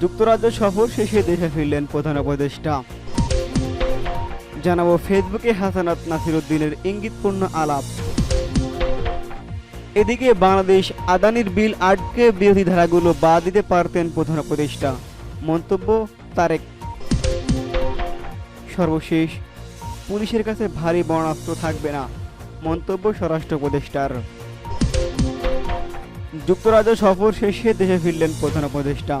যুক্তরাজ্য সফর শেষে দেশে ফিরলেন প্রধান উপদেষ্টা। জানাব ফেসবুকে হাসানাত নাসিরুদ্দিনের ইঙ্গিতপূর্ণ আলাপ। এদিকে বাংলাদেশ আদানির বিল আটকে বিরোধী ধারাগুলো বাদ দিতে পারতেন প্রধান উপদেষ্টা। মন্তব্য তারেক। সর্বশেষ, পুলিশের কাছে ভারী বর্ণাস্ত্র থাকবে না, মন্তব্য স্বরাষ্ট্র উপদেষ্টার। যুক্তরাজ্য সফর শেষে দেশে ফিরলেন প্রধান উপদেষ্টা।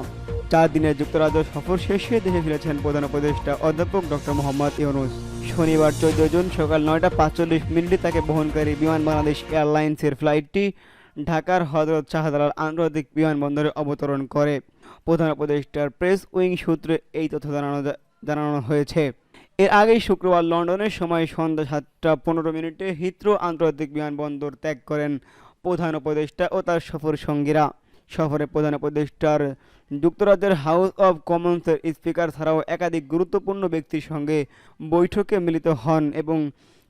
চার দিনের যুক্তরাজ্য সফর শেষে দেশে ফিরেছেন প্রধান উপদেষ্টা অধ্যাপক ডক্টর মোহাম্মদ ইউনুস। শনিবার চোদ্দ জুন সকাল নয়টা পাঁচচল্লিশ মিনিটে তাকে বহনকারী বিমান বাংলাদেশ এয়ারলাইন্সের ফ্লাইটটি ঢাকার হজরত শাহজালাল আন্তর্জাতিক বিমানবন্দরে অবতরণ করে। প্রধান উপদেষ্টার প্রেস উইং সূত্রে এই তথ্য জানানো জানানো হয়েছে। এর আগেই শুক্রবার লন্ডনের সময় সন্ধ্যা সাতটা পনেরো মিনিটে হিথ্রো আন্তর্জাতিক বিমানবন্দর ত্যাগ করেন প্রধান উপদেষ্টা ও তার সফর সঙ্গীরা সফরে প্রধান উপদেষ্টার যুক্তরাজ্যের হাউস অব কমন্সের স্পিকার ছাড়াও একাধিক গুরুত্বপূর্ণ ব্যক্তির সঙ্গে বৈঠকে মিলিত হন এবং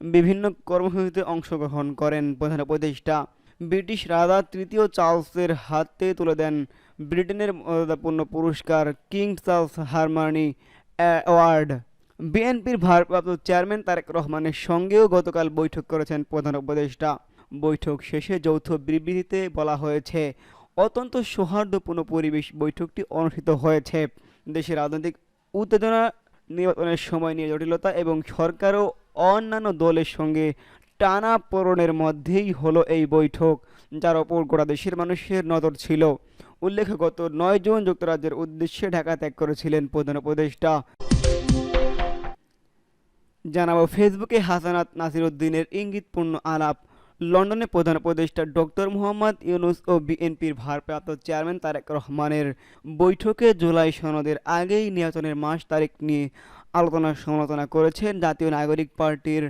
বিভিন্ন কর্মসূচিতে অংশগ্রহণ করেন। প্রধান উপদেষ্টা ব্রিটিশ রাজা তৃতীয় চার্লসের হাতে তুলে দেন ব্রিটেনের মর্যাদাপূর্ণ পুরস্কার কিং চার্লস হারমানি অ্যাওয়ার্ড। বিএনপির ভারপ্রাপ্ত চেয়ারম্যান তারেক রহমানের সঙ্গেও গতকাল বৈঠক করেছেন প্রধান উপদেষ্টা। বৈঠক শেষে যৌথ বিবৃতিতে বলা হয়েছে অত্যন্ত সৌহার্দ্যপূর্ণ পরিবেশ বৈঠকটি অনুষ্ঠিত হয়েছে। দেশের রাজনৈতিক উত্তেজনা নির্বাচনের সময় নিয়ে জটিলতা এবং সরকার ও অন্যান্য দলের সঙ্গে টানা পড়নের মধ্যেই হলো এই বৈঠক, যার ওপর গোটা দেশের মানুষের নজর ছিল। উল্লেখ্য, গত নয় জুন যুক্তরাজ্যের উদ্দেশ্যে ঢাকা ত্যাগ করেছিলেন প্রধান উপদেষ্টা। জানাব, ফেসবুকে হাসানাত নাসিরুদ্দিনের ইঙ্গিতপূর্ণ আলাপ। লন্ডনে প্রধান উপদেষ্টা ডক্টর মোহাম্মদ ইউনুস ও বিএনপির ভারপ্রাপ্ত চেয়ারম্যান তারেক রহমানের বৈঠকে জুলাই সনদের আগেই নির্বাচনের মাস তারিখ নিয়ে আলোচনা সমালোচনা করেছেন জাতীয় নাগরিক পার্টির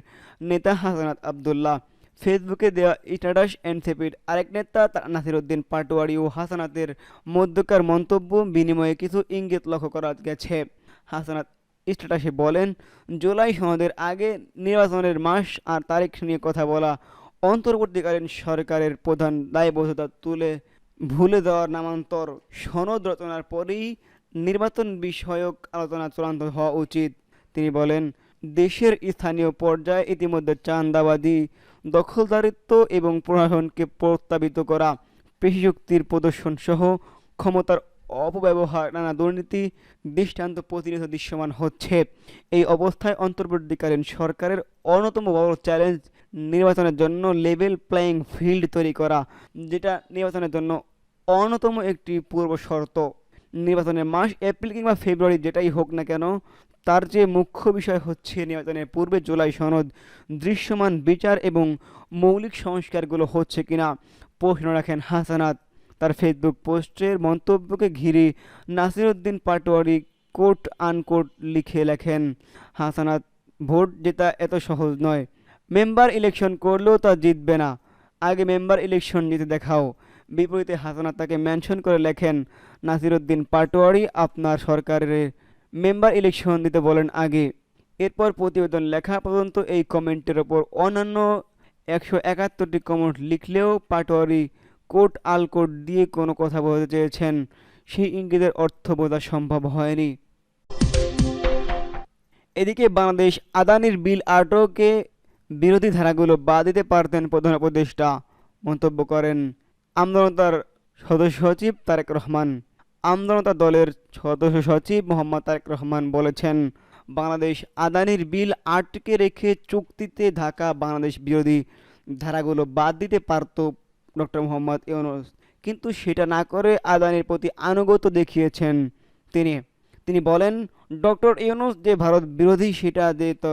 নেতা হাসানাত আবদুল্লাহ। ফেসবুকে দেওয়া স্ট্যাটাস এনসিপির আরেক নেতা নাসিরুদ্দিন পাটোয়ারি ও হাসানাতের মধ্যকার মন্তব্য বিনিময়ে কিছু ইঙ্গিত লক্ষ্য করা গেছে। হাসানাত স্ট্যাটাসে বলেন, জুলাই সনদের আগে নির্বাচনের মাস আর তারিখ নিয়ে কথা বলা অন্তর্বর্তীকালীন সরকারের প্রধান দায়বদ্ধতা তুলে ভুলে দেওয়ার নামান্তর সনদ রচনার পরেই নির্বাচন বিষয়ক আলোচনা চূড়ান্ত হওয়া উচিত। তিনি বলেন, দেশের স্থানীয় পর্যায়ে ইতিমধ্যে চান্দাবাদী দখলদারিত্ব এবং প্রশাসনকে প্রস্তাবিত করা, পেশিশক্তির প্রদর্শন সহ ক্ষমতার অপব্যবহার, নানা দুর্নীতি, দৃষ্টান্ত প্রতিনিয়ত দৃশ্যমান হচ্ছে। এই অবস্থায় অন্তর্বর্তীকালীন সরকারের অন্যতম বড় চ্যালেঞ্জ নির্বাচনের জন্য লেভেল প্লেয়িং ফিল্ড তৈরি করা, যেটা নির্বাচনের জন্য অন্যতম একটি পূর্ব শর্ত। নির্বাচনের মাস এপ্রিল কিংবা ফেব্রুয়ারি যেটাই হোক না কেন, তার যে মুখ্য বিষয় হচ্ছে নির্বাচনের পূর্বে জুলাই সনদ। দৃশ্যমান বিচার এবং মৌলিক সংস্কারগুলো হচ্ছে কিনা প্রশ্ন রাখেন হাসানাত। তার ফেসবুক পোস্টের মন্তব্যকে ঘিরে নাসিরুদ্দিন পাটোয়ারি কোট আনকোট লিখে লেখেন, হাসানাত, ভোট জেতা এত সহজ নয়। মেম্বার ইলেকশন করলেও তা জিতবে না। আগে মেম্বার ইলেকশন নিতে দেখাও। বিপরীতে হাসানা তাকে মেনশন করে লেখেন, নাসিরুদ্দিন পাটোয়ারি আপনার সরকারের মেম্বার ইলেকশন দিতে বলেন আগে। এরপর প্রতিবেদন লেখা পর্যন্ত এই কমেন্টের ওপর অন্যান্য একশো একাত্তরটি কমেন্ট লিখলেও পাটোয়ারি কোট আল কোট দিয়ে কোনো কথা বলতে চেয়েছেন। সেই ইঙ্গিতের অর্থ বোঝা সম্ভব হয়নি। এদিকে বাংলাদেশ আদানির বিল আটকে বিরোধী ধারাগুলো বাদ দিতে পারতেন প্রধান উপদেষ্টা। মন্তব্য করেন, আমদনতার সদস্য সচিব তারেক রহমান। আমদনতা দলের সদস্য সচিব মোহাম্মদ তারেক রহমান বলেছেন, বাংলাদেশ আদানির বিল আটকে রেখে চুক্তিতে ঢাকা বাংলাদেশ বিরোধী ধারাগুলো বাদ দিতে পারত ডক্টর মোহাম্মদ ইউনুস। কিন্তু সেটা না করে আদানির প্রতি আনুগত্য দেখিয়েছেন তিনি। তিনি বলেন ডক্টর ইউনুস যে ভারত বিরোধী সেটা দিয়ে তো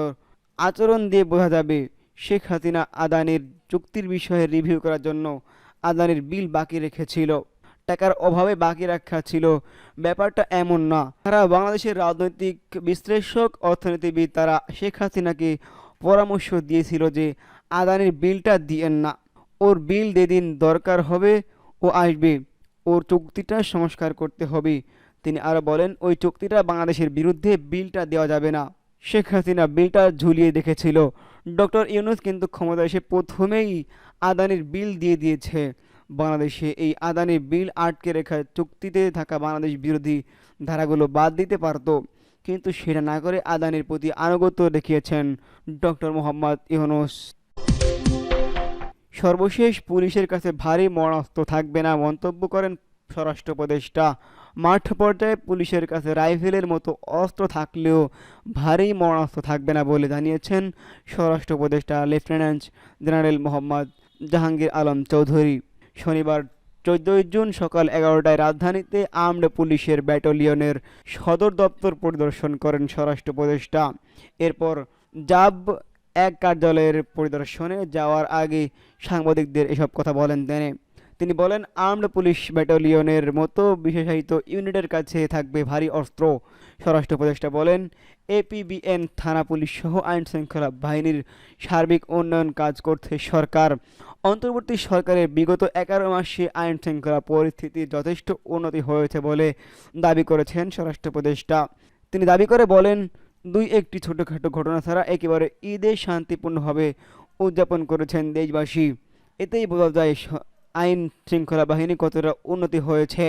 আচরণ দিয়ে বোঝা যাবে। শেখ হাসিনা আদানির চুক্তির বিষয়ে রিভিউ করার জন্য আদানির বিল বাকি রেখেছিল। টাকার অভাবে বাকি রাখা ছিল। ব্যাপারটা এমন না। তারা বাংলাদেশের রাজনৈতিক বিশ্লেষক, অর্থনীতিবিদ, তারা শেখ হাসিনাকে পরামর্শ দিয়েছিল যে আদানির বিলটা দিয়েন না। ওর বিল যেদিন দরকার হবে, ও আসবে। ওর চুক্তিটা সংস্কার করতে হবে। তিনি আরও বলেন, ওই চুক্তিটা বাংলাদেশের বিরুদ্ধে বিলটা দেওয়া যাবে না। শেখ হাসিনা বিলটা ঝুলিয়ে দেখেছিল। ডক্টর ইউনুস কিন্তু ক্ষমতা এসে প্রথমেই আদানির বিল দিয়ে দিয়েছে। বাংলাদেশে এই আদানি বিল আটকে রেখা চুক্তিতে থাকা বাংলাদেশ বিরোধী ধারাগুলো বাদ দিতে পারত। কিন্তু সেটা না করে আদানির প্রতি আনুগত্য দেখিয়েছেন ডক্টর মোহাম্মদ ইউনুস। সর্বশেষ পুলিশের কাছে ভারী মরণাস্ত্র থাকবে না মন্তব্য করেন স্বরাষ্ট্র উপদেষ্টা মাঠ পর্যায়ে পুলিশের কাছে রাইফেলের মতো অস্ত্র থাকলেও ভারী মরণাস্ত্র থাকবে না বলে জানিয়েছেন স্বরাষ্ট্র উপদেষ্টা লেফটেন্যান্ট জেনারেল মোহাম্মদ জাহাঙ্গীর আলম চৌধুরী। শনিবার চোদ্দই জুন সকাল এগারোটায় রাজধানীতে আর্মড পুলিশের ব্যাটালিয়নের সদর দপ্তর পরিদর্শন করেন স্বরাষ্ট্র উপদেষ্টা। এরপর জাব এক কার্যালয়ের পরিদর্শনে যাওয়ার আগে সাংবাদিকদের এসব কথা বলেন তিনি। তিনি বলেন, আর্মড পুলিশ ব্যাটালিয়নের মতো বিশেষায়িত ইউনিটের কাছে থাকবে ভারী অস্ত্র। স্বরাষ্ট্র উপদেষ্টা বলেন, এপিবিএন, থানা পুলিশ সহ আইন শৃঙ্খলা বাহিনীর সার্বিক উন্নয়ন কাজ করছে সরকার। অন্তর্বর্তী সরকারের বিগত এগারো মাসে আইন শৃঙ্খলা পরিস্থিতি যথেষ্ট উন্নতি হয়েছে বলে দাবি করেছেন স্বরাষ্ট্র উপদেষ্টা। তিনি দাবি করে বলেন, দুই একটি ছোটোখাটো ঘটনা ছাড়া একেবারে ঈদে শান্তিপূর্ণভাবে উদযাপন করেছেন দেশবাসী। এতেই বোঝা যায় আইন শৃঙ্খলা বাহিনী কতটা উন্নতি হয়েছে?